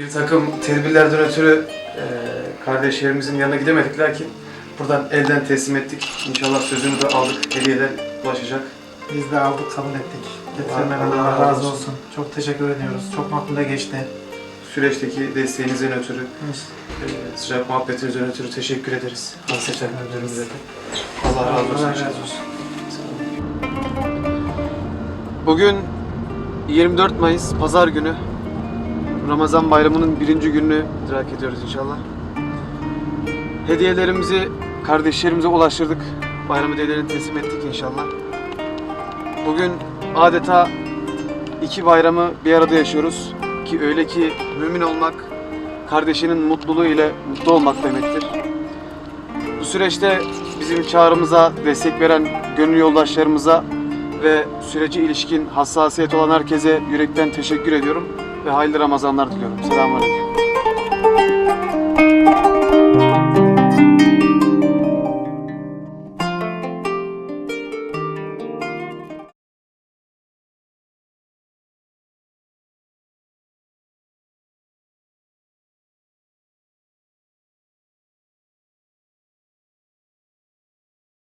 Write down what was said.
Bir takım tedbirlerden ötürü e, kardeşlerimizin yanına gidemedik lakin buradan elden teslim ettik. İnşallah sözünü de aldık. Hediyeler ulaşacak. Biz de aldık, kabul ettik. Getirmeden Allah Allah razı olsun. olsun. Çok teşekkür ediyoruz. Çok makbule geçti. Süreçteki desteğinizden ötürü, e, sıcak muhabbetinizden ötürü teşekkür ederiz. Hasreten müdürümüze de. Allah razı olsun. Allah razı olsun. Bugün 24 Mayıs Pazar günü. Ramazan bayramının birinci gününü idrak ediyoruz inşallah. Hediyelerimizi kardeşlerimize ulaştırdık. Bayram hediyelerini teslim ettik inşallah. Bugün adeta iki bayramı bir arada yaşıyoruz. Ki öyle ki mümin olmak, kardeşinin mutluluğu ile mutlu olmak demektir. Bu süreçte bizim çağrımıza destek veren gönül yoldaşlarımıza ve sürece ilişkin hassasiyet olan herkese yürekten teşekkür ediyorum ve hayırlı Ramazanlar diliyorum. Selamünaleyküm.